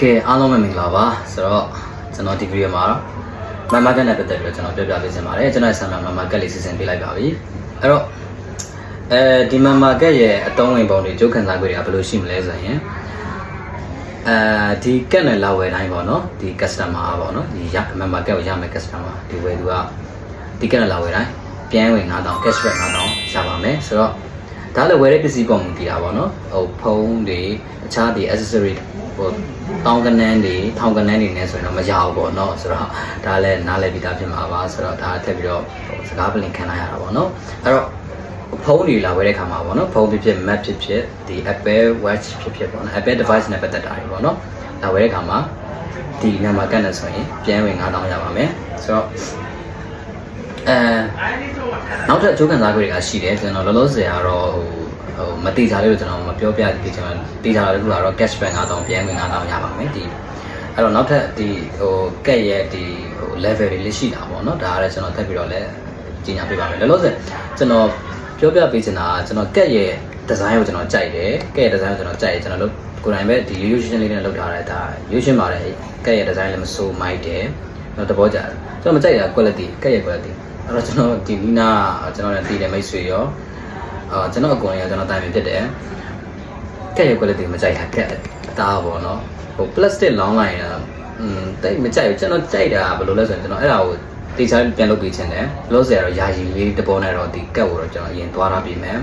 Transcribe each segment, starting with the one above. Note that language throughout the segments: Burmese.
ကဲအားလုံးပဲမင်္ဂလာပါဆိုတော့ကျွန်တော်ဒီဗီဒီယိုမှာမမကက်နဲ့ပတ်သက်ပြီးတော့ကျွန်တော်ပြောပြပေးချင်ပါတယ်ကျွန်တော်ဆမ်မမကက်လေးစီစဉ်ပေးလိုက်ပါပြီအဲ့တော့အဲဒီမမကက်ရဲ့အတုံးဝင်ပုံတွေကြိုးခံစားခွင့်တွေကဘယ်လိုရှိမလဲဆိုရင်အဲဒီကက်နဲ့လာဝယ်တိုင်းပေါ့နော်ဒီ customer ပေါ့နော်ဒီရမမကက်ကိုရမယ် customer ဒီဝယ်သူကဒီကက်နဲ့လာဝယ်တိုင်းပြန်ဝင်9000 cashback 9000ရပါမယ်ဆိုတော့ ဒါလည်းဝယ်တဲ့ပစ္စည်းပုံမူတည်တာပေါ့နော်ဟိုဖုန်းတွေအခြားဒီ accessory ဟိုတောင်းကနန်းတွေထောင်ကနန်းတွေနဲ့ဆိုရင်တော့မရဘူးပေါ့နော်ဆိုတော့ဒါလည်းနားလည်ပြီးသားဖြစ်မှာပါဆိုတော့ဒါထပ်ပြီးတော့ဟိုစကားပလင်ခံလိုက်ရတာပေါ့နော်အဲ့တော့ဖုန်းတွေလာဝယ်တဲ့ခါမှာပေါ့နော်ဖုန်းဖြစ်ဖြစ် Mac ဖြစ်ဖြစ်ဒီ Apple Watch ဖြစ်ဖြစ်ပေါ့နော် Apple device နဲ့ပတ်သက်တာတွေပေါ့နော်လာဝယ်တဲ့ခါမှာဒီနံပါတ်ကတ်နဲ့ဆိုရင်ပြန်ဝင်9000ရပါမယ်ဆိုတော့အဲ နောက်ထပ်အကျိုးခံစားခွင့်တွေကရှိတယ်ကျွန်တော်လောလောဆယ်ကတော့ဟိုဟိုမတိစားလေးကိုကျွန်တော်မပြောပြသေးကျွန်တော်တိစားလေးကတော့ cashback 9000ပြန်ဝင်9000ရပါမယ်ဒီအဲ့တော့နောက်ထပ်ဒီဟိုကက်ရဲ့ဒီဟို level တွေလေးရှိတာပေါ့နော်ဒါကလည်းကျွန်တော်ထပ်ပြီးတော့လည်းကြီးညာပေးပါမယ်လောလောဆယ်ကျွန်တော်ပြောပြပေးချင်တာကကျွန်တော်ကက်ရဲ့ design ကိုကျွန်တော်ကြိုက်တယ်ကက်ရဲ့ design ကိုကျွန်တော်ကြိုက်တယ်ကျွန်တော်လို့ကိုယ်တိုင်ပဲဒီ illusion လေးနဲ့လုပ်ထားတယ်ဒါ illusion ပါတယ်ကက်ရဲ့ design လည်းမစိုးမိုက်တယ်တော့တဘောကြတယ်ကျွန်တော်မကြိုက်တာ quality ကက်ရဲ့ quality အဲ့တော့ကျွန်တော်ဒီနီနာကျွန်တော်လည်းတည်တယ်မိတ်ဆွေရောအာကျွန်တော်အကုန်ရောကျွန်တော်တိုင်ပင်ဖြစ်တယ်ကက်ရဲ့ quality မကြိုက်တာကက်အသားပေါ့နော်ဟို plastic လောင်းလိုက်ရင်อืมတိတ်မကြိုက်ဘူးကျွန်တော်ကြိုက်တာဘယ်လိုလဲဆိုရင်ကျွန်တော်အဲ့ဒါကိုတေချာပြန်လုပ်ပေးခြင်းတယ်လို့ဆိုရတော့ယာယီလေးတပေါ်နဲ့တော့ဒီကက်ကိုတော့ကျွန်တော်အရင်သွားထားပြီးမယ်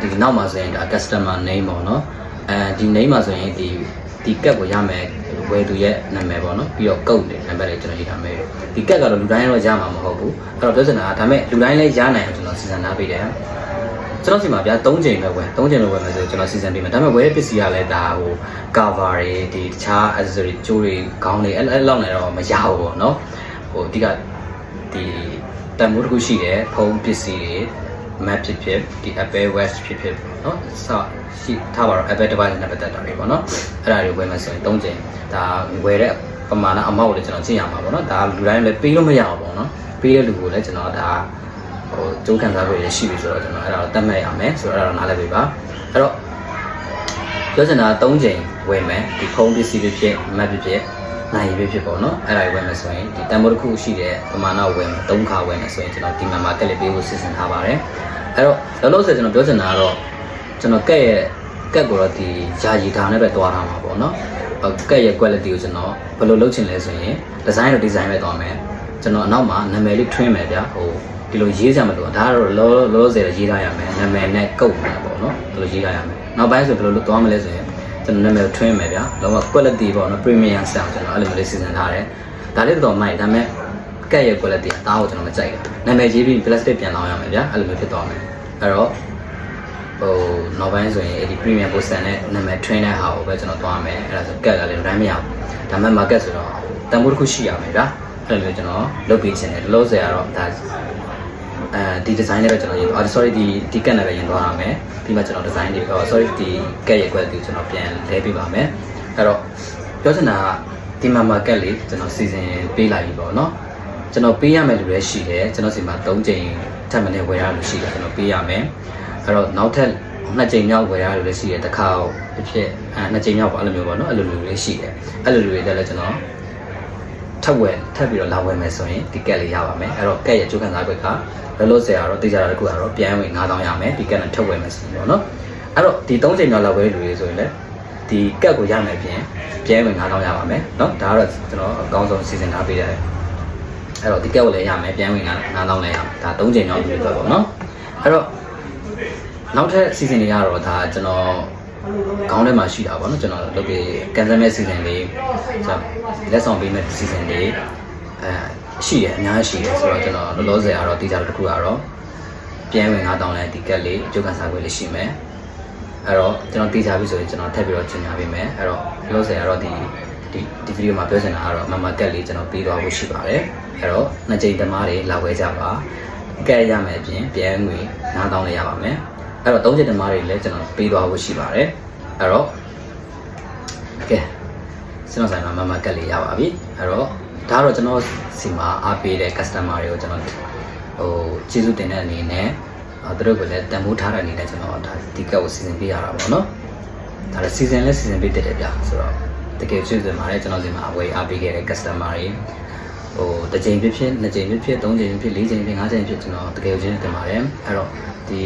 ဒီနောက်မှာဆိုရင်ဒါ customer name ပေါ့နော်အဲဒီ name မှာဆိုရင်ဒီ ဒီကက်ကိုရမယ်ဝယ်သူရဲ့နာမည်ပေါ့နော်ပြီးတော့ကုတ်တယ်နံပါတ်လေးကျွန်တော်ရေးထားမယ်ဒီကက်ကတော့လူတိုင်းတော့ရမှာမဟုတ်ဘူးအဲ့တော့ပြောချင်တာကဒါပေမဲ့လူတိုင်းလည်းရနိုင်အောင်ကျွန်တော်စီစဉ်ထားပေးတယ်ကျွန်တော်စီမှာဗျာ၃ချိန်ပဲဝယ်၃ချိန်ပဲဝယ်မယ်ဆိုကျွန်တော်စီစဉ်ပေးမယ်ဒါပေမဲ့ဝယ်တဲ့ပစ္စည်းကလည်းဒါဟို cover တွေဒီတခြား accessory ကြိုးတွေခေါင်းတွေအဲ့အဲ့လောက်နေတော့မရဘူးပေါ့နော်ဟိုအဓိကဒီတန်ဖိုးတစ်ခုရှိတယ်ဖုန်းပစ္စည်းတွေ map ဖြစ်ဖြစ်ဒီ Apple Watch ဖြစ်ဖြစ်ပေါ့နော်စရှိထားပါတော့ Apple device နဲ့ပတ်သက်တာတွေပေါ့နော်အဲ့ဒါတွေဝယ်မယ်ဆိုရင်၃ချိန်ဒါဝယ်တဲ့ပမာဏအမောက်ကိုလည်းကျွန်တော်ကြည့်ရမှာပေါ့နော်ဒါလူတိုင်းလည်းပေးလို့မရဘူးပေါ့နော်ပေးတဲ့လူကိုလည်းကျွန်တော်ဒါဟိုကြိုးခံစားခွင့်ရရှိပြီဆိုတော့ကျွန်တော်အဲ့ဒါကိုတတ်မှတ်ရမယ်ဆိုတော့အဲ့ဒါတော့နားလည်ပြီပါအဲ့တော့ပြောချင်တာ၃ချိန်ဝယ်မယ်ဒီဖုန်းပစ္စည်းဖြစ်ဖြစ် map ဖြစ်ဖြစ် နိုင်ရဖြစ်ပေါ့နော်အဲ့ဒါတွေဝယ်မယ်ဆိုရင်ဒီတန်ဖိုးတစ်ခုရှိတဲ့ပမာဏဝယ်မယ်၃ခါဝယ်မယ်ဆိုရင်ကျွန်တော်ဒီမှာ market လေးပေးဖို့စီစဉ်ထားပါတယ်အဲ့တော့လောလောဆယ်ကျွန်တော်ပြောချင်တာကတော့ကျွန်တော်ကက်ရဲ့ကက်ကိုတော့ဒီယာယီဓာတ်နဲ့ပဲတွားထားမှာပေါ့နော်ကက်ရဲ့ quality ကိုကျွန်တော်ဘယ်လိုလုပ်ချင်လဲဆိုရင် design တော့ design ပဲတွားမယ်ကျွန်တော်အနောက်မှာနာမည်လေးထွင်းမယ်ဗျာဟိုဒီလိုရေးကြမလို့ဒါကတော့လောလောဆယ်ရေးထားရမယ်နာမည်နဲ့ကုတ်မယ်ပေါ့နော်ဒီလိုရေးထားရမယ်နောက်ပိုင်းဆိုဘယ်လိုလုပ်သွားမလဲဆိုရင် ကျွန်တော်နာမည်ထွင်းမယ်ဗျာလောက quality ပေါ့နော် premium sound ကျွန်တော်အဲ့လိုမျိုးလေးစီစဉ်ထားတယ်ဒါလေးတော့မိုက်ဒါပေမဲ့ကက်ရဲ့ quality အသားကိုကျွန်တော်မကြိုက်ဘူးနာမည်ရေးပြီး plastic ပြန်လောင်းရမယ်ဗျာအဲ့လိုမျိုးဖြစ်သွားမယ်အဲ့တော့ဟိုနောက်ပိုင်းဆိုရင်အဲ့ဒီ premium poster နဲ့နာမည် train တဲ့ဟာကိုပဲကျွန်တော်သွားမယ်အဲ့ဒါဆိုကက်ကလည်း run မရဘူးဒါပေမဲ့ market ဆိုတော့တန်ဖိုးတစ်ခုရှိရမယ်ဗျာအဲ့လိုမျိုးကျွန်တော်လုပ်ပေးခြင်းတယ်ဒီလိုဆိုရတော့ဒါ အဲဒီ design နဲ့ပဲကျွန်တော်ရင်အော် sorry ဒီဒီကက်နဲ့ပဲရင်သွားရမယ်ပြီးမှကျွန်တော် design တွေအော် sorry ဒီကက်ရဲ့ quality ကိုကျွန်တော်ပြန်လဲပေးပါမယ်အဲ့တော့ပြောချင်တာကဒီမှာ market လေးကျွန်တော်စီစဉ်ပေးလိုက်ပြီပေါ့နော်ကျွန်တော်ပေးရမယ်လူလည်းရှိတယ်ကျွန်တော်စီမှာ3ချိန်ထပ်မံဝယ်ရလို့ရှိတယ်ကျွန်တော်ပေးရမယ်အဲ့တော့နောက်ထပ်နှစ်ချိန်မြောက်ဝယ်ရလို့လည်းရှိတယ်တစ်ခါဖြစ်ဖြစ်အဲနှစ်ချိန်မြောက်ပေါ့အဲ့လိုမျိုးပေါ့နော်အဲ့လိုလူလေးရှိတယ်အဲ့လိုလူတွေတက်လည်းကျွန်တော်ထပ်ဝယ်ထပ်ပြီးတော့လာဝယ်မယ်ဆိုရင်ဒီကက်လေးရပါမယ်အဲ့တော့ကက်ရဲ့အကျိုးခံစားခွင့်က လောလောဆယ်ကတော့တိကျတာတခုကတော့ပြန်ဝင်9000ရမယ်ဒီကတ်နဲ့ထုတ်ဝယ်မယ်ဆိုပြီးတော့နော်အဲ့တော့ဒီ3ချိန်မြောက်လောက်ပဲလူတွေဆိုရင်လည်းဒီကတ်ကိုရမယ်ပြင်ပြန်ဝင်9000ရပါမယ်နော်ဒါကတော့ကျွန်တော်အကောင်းဆုံးစီစဉ်ထားပေးရတယ်အဲ့တော့ဒီကတ်ကိုလည်းရမယ်ပြန်ဝင်9000လည်းရမယ်ဒါ3ချိန်မြောက်လူတွေတော့ပေါ့နော်အဲ့တော့နောက်ထပ်စီစဉ်တွေကတော့ဒါကျွန်တော်ခေါင်းထဲမှာရှိတာပေါ့နော်ကျွန်တော်လုပ်ပြီးကန်ဆယ်မဲ့စီစဉ်လေးကျွန်တော်လက်ဆောင်ပေးမဲ့စီစဉ်လေး အဲရှိရအများကြီးရှိတယ်ဆိုတော့ကျွန်တော်လောလောဆယ်ကတော့တီးကြတော့တစ်ခုကတော့ပြန်ဝင်9000လဲဒီကက်လေးအကျုပ်ကန်စားခွင့်လေးရှိမယ်အဲ့တော့ကျွန်တော်တီးကြပြီဆိုရင်ကျွန်တော်ထပ်ပြီးတော့ကျင်ညာပေးမယ်အဲ့တော့လောလောဆယ်ကတော့ဒီဒီဒီဗီဒီယိုမှာပြောချင်တာကတော့မမကက်လေးကျွန်တော်ပေးသွားဖို့ရှိပါတယ်အဲ့တော့နှစ်ကြိမ်သမားတွေလာဝဲကြပါကက်ရမယ်အပြင်ပြန်ငွေ9000လေးရပါမယ်အဲ့တော့သုံးချက်ဓမ္မတွေလည်းကျွန်တော်ပေးသွားဖို့ရှိပါတယ်အဲ့တော့ကဲကျွန်တော်ဆိုင်မှာမမကက်လေးရပါပြီအဲ့တော့ ဒါကတော့ကျွန်တော်စီမှာအားပေးတဲ့ customer တွေကိုကျွန်တော်ဟိုကျေးဇူးတင်တဲ့အနေနဲ့အဲသူတို့ကလည်းတန်ဖိုးထားတဲ့အနေနဲ့ကျွန်တော်ဒါဒီကက်ကိုစီစဉ်ပေးရတာပေါ့နော်ဒါလည်းစီစဉ်လဲစီစဉ်ပေးတတ်တယ်ဗျာဆိုတော့တကယ်ချစ်စင်ပါတယ်ကျွန်တော်ဒီမှာအဝယ်အားပေးခဲ့တဲ့ customer တွေဟိုတစ်ချိန်ဖြစ်ဖြစ်နှစ်ချိန်ဖြစ်ဖြစ်သုံးချိန်ဖြစ်ဖြစ်လေးချိန်ဖြစ်ငါးချိန်ဖြစ်ကျွန်တော်တကယ်ချင်းတင်ပါတယ်အဲ့တော့ဒီ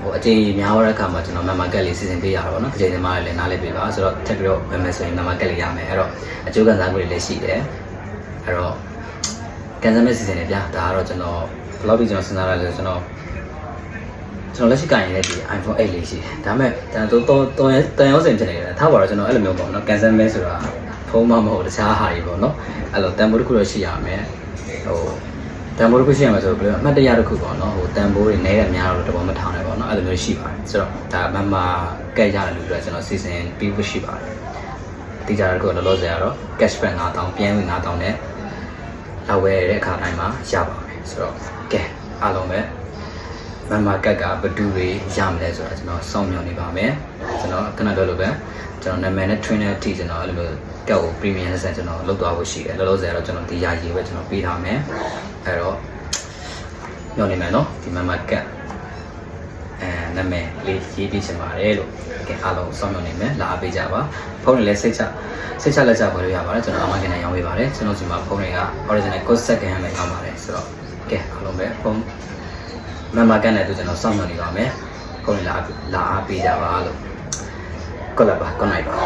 ဟိုအချိန်များတဲ့အခါမှာကျွန်တော် member card လေးစီစဉ်ပေးရတာပေါ့နော်တစ်ချိန်ဒီမှာလည်းနားလည်ပေးပါဆိုတော့ထပ်ပြီးတော့ member ဆိုရင် member card လေးရမယ်အဲ့တော့အကျိုးခံစားမှုတွေလည်းရှိတယ် အဲ့တော့ကန်ဆယ်မဲ့စီစဉ်နေဗျာဒါကတော့ကျွန်တော်ဘယ်လောက်ထိကျွန်တော်စဉ်းစားရလဲဆိုကျွန်တော်ကျွန်တော်လက်ရှိကင်ရတဲ့ဒီ iPhone 8လေးရှိတယ်ဒါပေမဲ့ကျွန်တော်တော့တော့တန်ရောစင်ဖြစ်နေတယ်ထားပါတော့ကျွန်တော်အဲ့လိုမျိုးပေါ့နော် cancel မဲဆိုတာဖုန်းမမဟုတ်တခြားဟာတွေပေါ့နော်အဲ့လိုတန်ဖိုးတစ်ခုတော့ရှိရမယ်ဟိုတန်ဖိုးတစ်ခုရှိရမယ်ဆိုတော့ဘယ်လိုအမှတ်တရတစ်ခုပေါ့နော်ဟိုတန်ဖိုးတွေနဲတဲ့များတော့တဘောမထောင်နဲ့ပေါ့နော်အဲ့လိုမျိုးရှိပါတယ်ဆိုတော့ဒါမမကဲ့ရတယ်လို့ပြောကျွန်တော်စီစဉ်ပြီးဖို့ရှိပါတယ်တိကျတဲ့ခုလောလောဆယ်ကတော့ cashback 9000ပြန်ဝင်9000နဲ့ လောက်ဝယ်ရတဲ့အခါတိုင်းမှာရပါမယ်ဆိုတော့ကဲအားလုံးပဲမမကက်ကဘဒူတွေရမလဲဆိုတာကျွန်တော်စောင့်မျှော်နေပါမယ်ကျွန်တော်ခဏတော့လို့ပဲကျွန်တော်နာမည်နဲ့ trainer အထိကျွန်တော်အဲ့လိုမျိုးကက်ကို premium ဆက်ကျွန်တော်လုပ်သွားဖို့ရှိတယ်လောလောဆယ်တော့ကျွန်တော်ဒီရာကြီးပဲကျွန်တော်ပေးထားမယ်အဲ့တော့မျှော်နေမယ်နော်ဒီမမကက် အဲနာမည်လေးရေးပြီးချင်ပါတယ်လို့ကဲအားလုံးစောင့်မျှော်နေမယ်လာအားပေးကြပါဖုန်းတွေလည်းစိတ်ချစိတ်ချလက်ချပေါ်လို့ရပါတယ်ကျွန်တော်အမကနေရောင်းပေးပါတယ်ကျွန်တော်ဒီမှာဖုန်းတွေက original code set ကန်ရမယ်ရောင်းပါတယ်ဆိုတော့ကဲအားလုံးပဲဖုန်းမမကန်တဲ့သူကျွန်တော်စောင့်မျှော်နေပါမယ်။ကိုယ်လာလာအားပေးကြပါလို့။ကိုလာပါကိုနိုင်ပါ